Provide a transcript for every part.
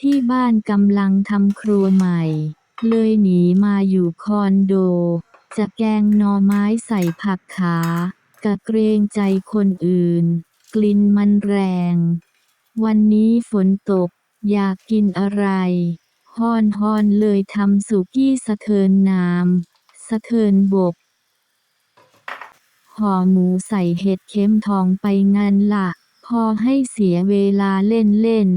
ที่บ้านกำลังทำครัวใหม่ เลยหนีมาอยู่คอนโด จะแกงหน่อไม้ใส่ผักขากะเกรงใจคนอื่น กลิ่นมันแรง วันนี้ฝนตก อยากกินอะไรฮอนฮอนเลยทำสุกี้สะเทินน้ำสะเทินบกห่อหมูใส่เห็ดเข็มทองไปงันละ พอให้เสียเวลาเล่นเล่น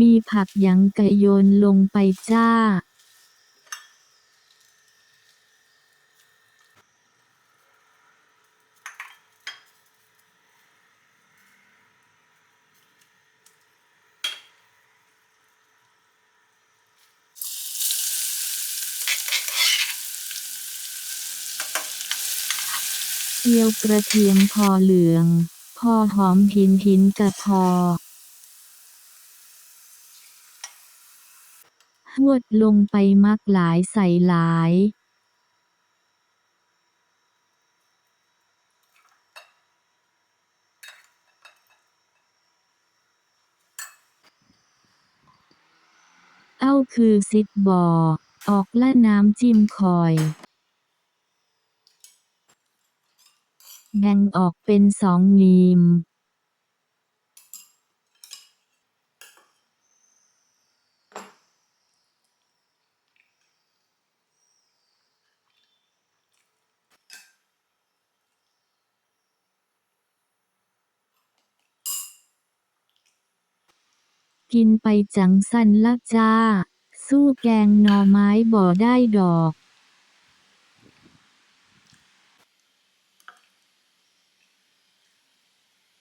มีผักหยังกะโยนลงไปจ้า เจียวกระเทียมพอเหลือง พอหอมหินหินกะพอ หวดลงไปมักหลายใส่หลายเอ้าคือซิดบอ ออกละน้ำจิ้มคอย แบ่งออกเป็นสองมีม กินไปจังสั้นละจ้า สู้แกงหน่อไม้บ่อได้ดอก